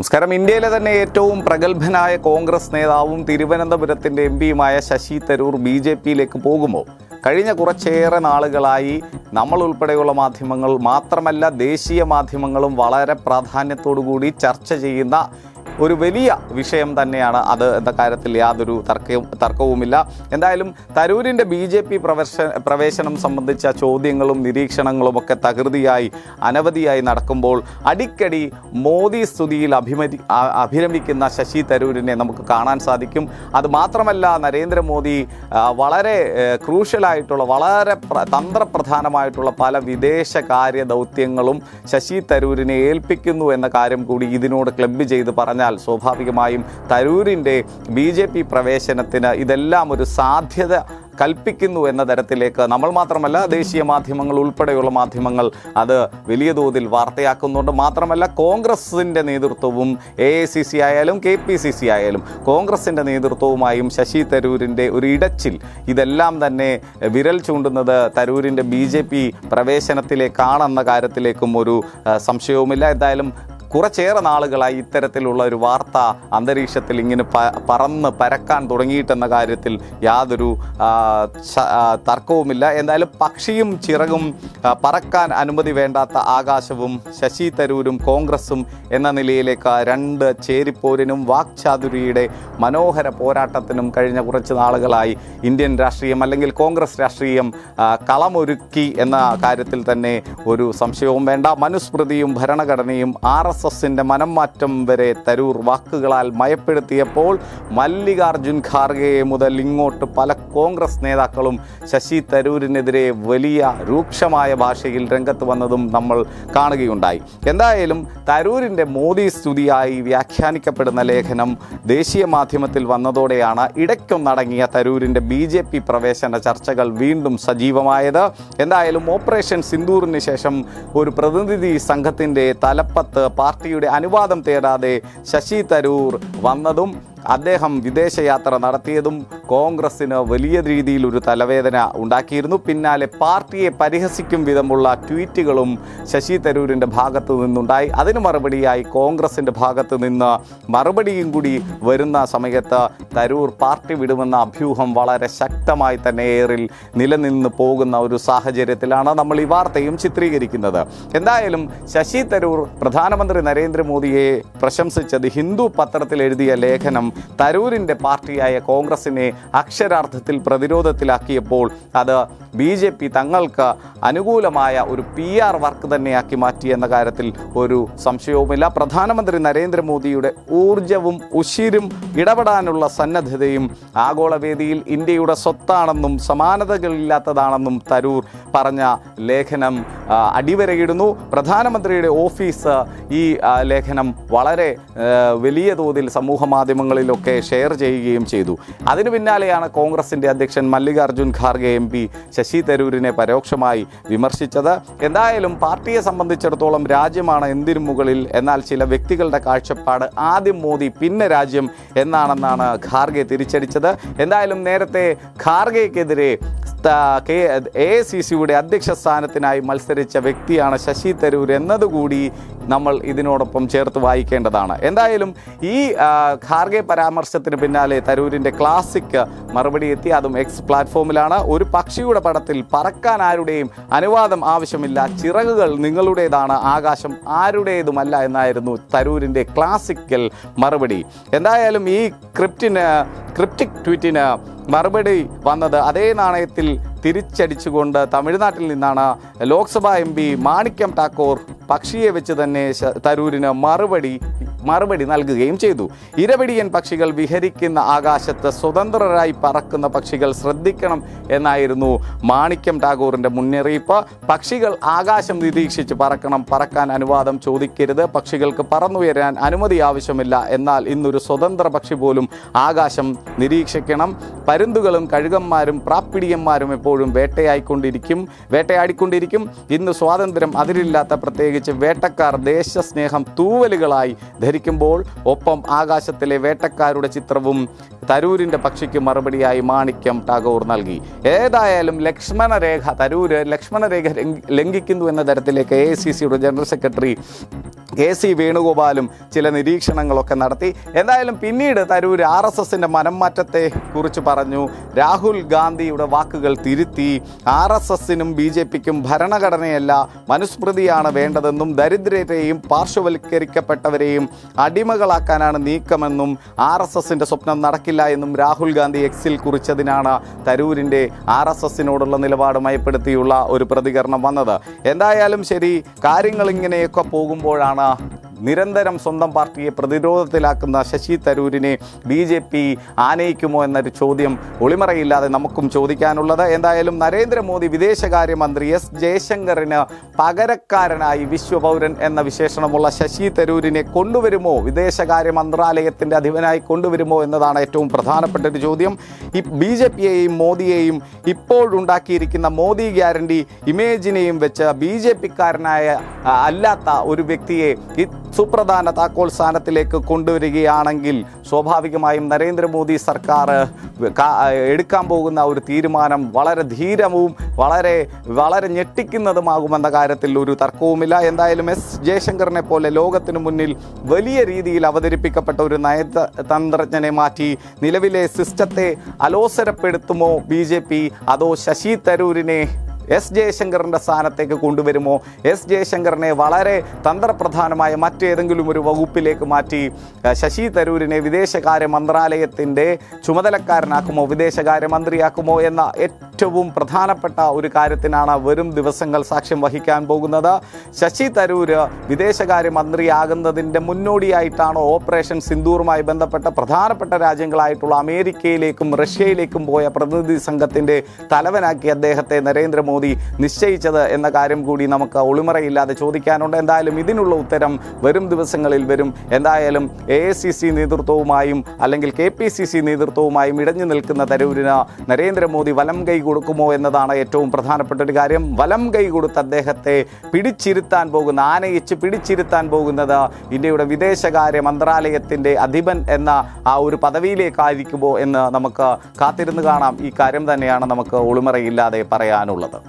നമസ്കാരം. ഇന്ത്യയിലെ തന്നെ ഏറ്റവും പ്രഗത്ഭനായ കോൺഗ്രസ് നേതാവും തിരുവനന്തപുരത്തിന്റെ എം പിയുമായ ശശി തരൂർ ബി ജെ പിയിലേക്ക് പോകുമോ കഴിഞ്ഞ കുറച്ചേറെ നാളുകളായി നമ്മൾ ഉൾപ്പെടെയുള്ള മാധ്യമങ്ങൾ മാത്രമല്ല ദേശീയ മാധ്യമങ്ങളും വളരെ പ്രാധാന്യത്തോടു കൂടി ചർച്ച ചെയ്യുന്ന ഒരു വലിയ വിഷയം തന്നെയാണ് അത് എന്ന കാര്യത്തിൽ യാതൊരു തർക്കവും തർക്കവുമില്ല. എന്തായാലും തരൂരിന്റെ ബി ജെ പി പ്രവേശ പ്രവേശനം സംബന്ധിച്ച ചോദ്യങ്ങളും നിരീക്ഷണങ്ങളും ഒക്കെ തകൃതിയായി അനവധിയായി നടക്കുമ്പോൾ അടിക്കടി മോദി സ്തുതിയിൽ അഭിമതി അഭിരമിക്കുന്ന ശശി തരൂരിനെ നമുക്ക് കാണാൻ സാധിക്കും. അത് മാത്രമല്ല നരേന്ദ്രമോദി വളരെ ക്രൂഷ്യലായിട്ടുള്ള വളരെ തന്ത്രപ്രധാനമായിട്ടുള്ള പല വിദേശകാര്യ ദൗത്യങ്ങളും ശശി തരൂരിനെ ഏൽപ്പിക്കുന്നു എന്ന കാര്യം കൂടി ഇതിനോട് ക്ലബ്ബ് ചെയ്ത് പറഞ്ഞാൽ സ്വാഭാവികമായും തരൂരിന്റെ ബി ജെ പി പ്രവേശനത്തിന് ഇതെല്ലാം ഒരു സാധ്യത കൽപ്പിക്കുന്നു എന്ന തരത്തിലേക്ക് നമ്മൾ മാത്രമല്ല ദേശീയ മാധ്യമങ്ങൾ ഉൾപ്പെടെയുള്ള മാധ്യമങ്ങൾ അത് വലിയ തോതിൽ വാർത്തയാക്കുന്നുണ്ട്. മാത്രമല്ല കോൺഗ്രസിന്റെ നേതൃത്വവും എ ഐ സി സി ആയാലും കെ പി സി സി ആയാലും കോൺഗ്രസിന്റെ നേതൃത്വവുമായും ശശി തരൂരിന്റെ ഒരു ഇടച്ചിൽ. ഇതെല്ലാം തന്നെ വിരൽ ചൂണ്ടുന്നത് തരൂരിന്റെ ബി ജെ പി പ്രവേശനത്തിലേക്കാണെന്ന കാര്യത്തിലേക്കും ഒരു സംശയവുമില്ല. എന്തായാലും കുറച്ചേറെ നാളുകളായി ഇത്തരത്തിലുള്ള ഒരു വാർത്ത അന്തരീക്ഷത്തിൽ ഇങ്ങനെ പറന്ന് പരക്കാൻ തുടങ്ങിയിട്ടെന്ന കാര്യത്തിൽ യാതൊരു തർക്കവുമില്ല. എന്തായാലും പക്ഷിയും ചിറകും പറക്കാൻ അനുമതി വേണ്ടാത്ത ആകാശവും ശശി തരൂരും കോൺഗ്രസും എന്ന നിലയിലേക്ക് രണ്ട് ചേരിപ്പോരിനും വാക്ചാതുരിയുടെ മനോഹര പോരാട്ടത്തിനും കഴിഞ്ഞ കുറച്ച് നാളുകളായി ഇന്ത്യൻ രാഷ്ട്രീയം അല്ലെങ്കിൽ കോൺഗ്രസ് രാഷ്ട്രീയം കളമൊരുക്കി എന്ന കാര്യത്തിൽ തന്നെ ഒരു സംശയവും വേണ്ട. മനുസ്മൃതിയും ഭരണഘടനയും ആർ എസ് എസിന്റെ മനം മാറ്റം വരെ തരൂർ വാക്കുകളാൽ മയപ്പെടുത്തിയപ്പോൾ മല്ലികാർജുൻ ഖാർഗെ മുതൽ ഇങ്ങോട്ട് പല കോൺഗ്രസ് നേതാക്കളും ശശി തരൂരിനെതിരെ വലിയ രൂക്ഷമായ ഭാഷയിൽ രംഗത്ത് വന്നതും നമ്മൾ കാണുകയുണ്ടായി. എന്തായാലും തരൂരിന്റെ മോദി സ്തുതിയായി വ്യാഖ്യാനിക്കപ്പെടുന്ന ലേഖനം ദേശീയ മാധ്യമത്തിൽ വന്നതോടെയാണ് ഇടയ്ക്കൊന്നടങ്ങിയ തരൂരിന്റെ ബി ജെ പി പ്രവേശന ചർച്ചകൾ വീണ്ടും സജീവമായത്. എന്തായാലും ഓപ്പറേഷൻ സിന്ദൂറിന് ശേഷം ഒരു പ്രതിനിധി സംഘത്തിന്റെ തലപ്പത്ത് പാർട്ടിയുടെ അനുവാദം തേടാതെ ശശി തരൂർ വന്നതും അദ്ദേഹം വിദേശയാത്ര നടത്തിയതും കോൺഗ്രസ്സിന് വലിയ രീതിയിൽ ഒരു തലവേദന ഉണ്ടാക്കിയിരുന്നു. പിന്നാലെ പാർട്ടിയെ പരിഹസിക്കും വിധമുള്ള ട്വീറ്റുകളും ശശി തരൂരിന്റെ ഭാഗത്തു നിന്നുണ്ടായി. അതിന് മറുപടിയായി കോൺഗ്രസിന്റെ ഭാഗത്ത് നിന്ന് മറുപടിയും കൂടി വരുന്ന സമയത്ത് തരൂർ പാർട്ടി വിടുമെന്ന അഭ്യൂഹം വളരെ ശക്തമായി തന്നെ ഏറിൽ നിലനിന്ന് പോകുന്ന ഒരു സാഹചര്യത്തിലാണ് നമ്മൾ ഈ വാർത്തയും ചിത്രീകരിക്കുന്നത്. എന്തായാലും ശശി തരൂർ പ്രധാനമന്ത്രി നരേന്ദ്രമോദിയെ പ്രശംസിച്ചത് ഹിന്ദു പത്രത്തിൽ എഴുതിയ ലേഖനം തരൂരിന്റെ പാർട്ടിയായ കോൺഗ്രസിനെ അക്ഷരാർത്ഥത്തിൽ പ്രതിരോധത്തിലാക്കിയപ്പോൾ അത് ബി ജെ പി തങ്ങൾക്ക് അനുകൂലമായ ഒരു പി ആർ വർക്ക് തന്നെയാക്കി മാറ്റി എന്ന കാര്യത്തിൽ ഒരു സംശയവുമില്ല. പ്രധാനമന്ത്രി നരേന്ദ്രമോദിയുടെ ഊർജവും ഉശിരും ഇടപെടാനുള്ള സന്നദ്ധതയും ആഗോളവേദിയിൽ ഇന്ത്യയുടെ സ്വത്താണെന്നും സമാനതകളില്ലാത്തതാണെന്നും തരൂർ പറഞ്ഞ ലേഖനം അടിവരയിടുന്നു. പ്രധാനമന്ത്രിയുടെ ഓഫീസ് ഈ ലേഖനം വളരെ വലിയ തോതിൽ സമൂഹ മാധ്യമങ്ങളിലൊക്കെ ഷെയർ ചെയ്യുകയും ചെയ്തു. അതിനു പിന്നാലെയാണ് കോൺഗ്രസിന്റെ അധ്യക്ഷൻ മല്ലികാർജുൻ ഖാർഗെ എം പി ശശി തരൂരിനെ പരോക്ഷമായി വിമർശിച്ചത്. എന്തായാലും പാർട്ടിയെ സംബന്ധിച്ചിടത്തോളം രാജ്യമാണ് എന്തിനു മുകളിൽ? എന്നാൽ ചില വ്യക്തികളുടെ കാഴ്ചപ്പാട് ആദ്യം മോദി പിന്നെ രാജ്യം എന്നാണെന്നാണ് ഖാർഗെ തിരിച്ചടിച്ചത്. എന്തായാലും നേരത്തെ ഖാർഗെക്കെതിരെ കെ എ സി സിയുടെ അധ്യക്ഷ സ്ഥാനത്തിനായി മത്സരിച്ച വ്യക്തിയാണ് ശശി തരൂർ എന്നതുകൂടി നമ്മൾ ഇതിനോടൊപ്പം ചേർത്ത് വായിക്കേണ്ടതാണ്. എന്തായാലും ഈ ഖാർഗെ പരാമർശത്തിന് പിന്നാലെ തരൂരിന്റെ ക്ലാസിക് മറുപടി എത്തി. അതും എക്സ് പ്ലാറ്റ്ഫോമിലാണ്. ഒരു പക്ഷിയുടെ പടത്തിൽ പറക്കാൻ ആരുടെയും അനുവാദം ആവശ്യമില്ല. ചിറകുകൾ നിങ്ങളുടേതാണ്. ആകാശം ആരുടേതുമല്ല എന്നായിരുന്നു തരൂരിന്റെ ക്ലാസിക്കൽ മറുപടി. എന്തായാലും ഈ ക്രിപ്റ്റിന് ക്രിപ്റ്റിക് ട്വീറ്റിന് മറുപടി വന്നത് അതേ നാണയത്തിൽ തിരിച്ചടിച്ചുകൊണ്ട് തമിഴ്നാട്ടിൽ നിന്നാണ് ലോക്സഭാ എം പി മാണിക്യം ടാക്കൂർ പക്ഷിയെ വെച്ച് തന്നെ തരൂരിന് മറുപടി മറുപടി നൽകുകയും ചെയ്തു. ഇരപിടിയൻ പക്ഷികൾ വിഹരിക്കുന്ന ആകാശത്ത് സ്വതന്ത്രരായി പറക്കുന്ന പക്ഷികൾ ശ്രദ്ധിക്കണം എന്നായിരുന്നു മാണിക്യം ടാഗോറിന്റെ മുന്നറിയിപ്പ്. പക്ഷികൾ ആകാശം നിരീക്ഷിച്ച് പറക്കണം പറക്കാൻ അനുവാദം ചോദിക്കരുത്. പക്ഷികൾക്ക് പറന്നുയരാൻ അനുമതി ആവശ്യമില്ല. എന്നാൽ ഇന്നൊരു സ്വതന്ത്ര പക്ഷി പോലും ആകാശം നിരീക്ഷിക്കണം. പരുന്തുകളും കഴുകന്മാരും പ്രാപ്പിടിയന്മാരും എപ്പോഴും വേട്ടയായിക്കൊണ്ടിരിക്കും വേട്ടയാടിക്കൊണ്ടിരിക്കും. ഇന്ന് സ്വാതന്ത്ര്യം അതിരില്ലാത്ത പ്രത്യേകിച്ച് വേട്ടക്കാർ ദേശസ്നേഹം തൂവലുകളായി ധരിക്കുമ്പോൾ ഒപ്പം ആകാശത്തിലെ വേട്ടക്കാരുടെ ചിത്രവും തരൂരിന്റെ പക്ഷിക്ക് മറുപടിയായി മാണിക്യം ടാഗോർ നൽകി. ഏതായാലും ലക്ഷ്മണരേഖ തരൂര് ലക്ഷ്മണരേഖ ലംഘിക്കുന്നു എന്ന തരത്തിലേക്ക് എ സി സിയുടെ ജനറൽ സെക്രട്ടറി കെ സി വേണുഗോപാലും ചില നിരീക്ഷണങ്ങളൊക്കെ നടത്തി. എന്തായാലും പിന്നീട് തരൂർ ആർ എസ് എസിന്റെ മനംമാറ്റത്തെ കുറിച്ച് പറഞ്ഞു. രാഹുൽ ഗാന്ധിയുടെ വാക്കുകൾ തിരുത്തി. ആർ എസ് എസിനും ബി ജെ പിക്കും ഭരണഘടനയല്ല മനുസ്മൃതിയാണ് വേണ്ടതെന്നും ദരിദ്രരെയും പാർശ്വവൽക്കരിക്കപ്പെട്ടവരെയും അടിമകളാക്കാനാണ് നീക്കമെന്നും ആർ എസ് എസിന്റെ സ്വപ്നം നടക്കില്ല എന്നും രാഹുൽ ഗാന്ധി എക്സിൽ കുറിച്ചതിനാണ് തരൂരിന്റെ ആർ എസ് എസിനോടുള്ള നിലപാട് മയപ്പെടുത്തിയുള്ള ഒരു പ്രതികരണം വന്നത്. എന്തായാലും ശരി കാര്യങ്ങൾ ഇങ്ങനെയൊക്കെ പോകുമ്പോഴാണ് 啊 നിരന്തരം സ്വന്തം പാർട്ടിയെ പ്രതിരോധത്തിലാക്കുന്ന ശശി തരൂരിനെ ബി ജെ പി ആനയിക്കുമോ എന്നൊരു ചോദ്യം ഒളിമറയില്ലാതെ നമുക്കും ചോദിക്കാനുള്ളത്. എന്തായാലും നരേന്ദ്രമോദി വിദേശകാര്യമന്ത്രി എസ് ജയശങ്കറിന് പകരക്കാരനായി വിശ്വപൗരൻ എന്ന വിശേഷണമുള്ള ശശി തരൂരിനെ കൊണ്ടുവരുമോ? വിദേശകാര്യ മന്ത്രാലയത്തിന്റെ അധിപനായി കൊണ്ടുവരുമോ എന്നതാണ് ഏറ്റവും പ്രധാനപ്പെട്ട ഒരു ചോദ്യം. ഈ ബി ജെ പിയെയും മോദിയെയും ഇപ്പോഴുണ്ടാക്കിയിരിക്കുന്ന മോദി ഗ്യാരണ്ടി ഇമേജിനെയും വെച്ച് ബി ജെ പിക്കാരനായ അല്ലാത്ത ഒരു വ്യക്തിയെ സുപ്രധാന താക്കോൽ സ്ഥാനത്തിലേക്ക് കൊണ്ടുവരികയാണെങ്കിൽ സ്വാഭാവികമായും നരേന്ദ്രമോദി സർക്കാർ എടുക്കാൻ പോകുന്ന ഒരു തീരുമാനം വളരെ ധീരവും വളരെ വളരെ ഞെട്ടിക്കുന്നതുമാകുമെന്ന കാര്യത്തിൽ ഒരു തർക്കവുമില്ല. എന്തായാലും എസ് ജയശങ്കറിനെ പോലെ ലോകത്തിന് മുന്നിൽ വലിയ രീതിയിൽ അവതരിപ്പിക്കപ്പെട്ട ഒരു നയതന്ത്രജ്ഞനെ മാറ്റി നിലവിലെ സിസ്റ്റത്തെ അലോസരപ്പെടുത്തുമോ ബി അതോ ശശി തരൂരിനെ എസ് ജയശങ്കറിന്റെ സ്ഥാനത്തേക്ക് കൊണ്ടുവരുമോ? എസ് ജയശങ്കറിനെ വളരെ തന്ത്രപ്രധാനമായ മറ്റേതെങ്കിലും ഒരു വകുപ്പിലേക്ക് മാറ്റി ശശി തരൂരിനെ വിദേശകാര്യ മന്ത്രാലയത്തിന്റെ ചുമതലക്കാരനാക്കുമോ വിദേശകാര്യമന്ത്രിയാക്കുമോ എന്ന ഏറ്റവും പ്രധാനപ്പെട്ട ഒരു കാര്യത്തിനാണ് വരും ദിവസങ്ങൾ സാക്ഷ്യം വഹിക്കാൻ പോകുന്നത്. ശശി തരൂര് വിദേശകാര്യമന്ത്രിയാകുന്നതിന്റെ മുന്നോടിയായിട്ടാണ് ഓപ്പറേഷൻ സിന്ദൂറുമായി ബന്ധപ്പെട്ട പ്രധാനപ്പെട്ട രാജ്യങ്ങളായിട്ടുള്ള അമേരിക്കയിലേക്കും റഷ്യയിലേക്കും പോയ പ്രതിനിധി സംഘത്തിന്റെ തലവനാക്കി അദ്ദേഹത്തെ നരേന്ദ്രമോദി നിശ്ചയിച്ചത് എന്ന കാര്യം കൂടി നമുക്ക് ഒളിമറയില്ലാതെ ചോദിക്കാനുണ്ട്. എന്തായാലും ഇതിനുള്ള ഉത്തരം വരും ദിവസങ്ങളിൽ വരും. എന്തായാലും എ സി സി നേതൃത്വവുമായും അല്ലെങ്കിൽ കെ പി സി സി നേതൃത്വവുമായും ഇടഞ്ഞു നിൽക്കുന്ന തരൂരിന് നരേന്ദ്രമോദി വലം കൈ കൊടുക്കുമോ എന്നതാണ് ഏറ്റവും പ്രധാനപ്പെട്ട ഒരു കാര്യം. വലം കൈ കൊടുത്ത് അദ്ദേഹത്തെ പിടിച്ചിരുത്താൻ പോകുന്ന ആനയിച്ച് പിടിച്ചിരുത്താൻ പോകുന്നത് ഇന്ത്യയുടെ വിദേശകാര്യ മന്ത്രാലയത്തിന്റെ അധിപൻ എന്ന ആ ഒരു പദവിയിലേക്കായിരിക്കുമോ എന്ന് നമുക്ക് കാത്തിരുന്ന് കാണാം. ഈ കാര്യം തന്നെയാണ് നമുക്ക് ഒളിമറയില്ലാതെ പറയാനുള്ളത്.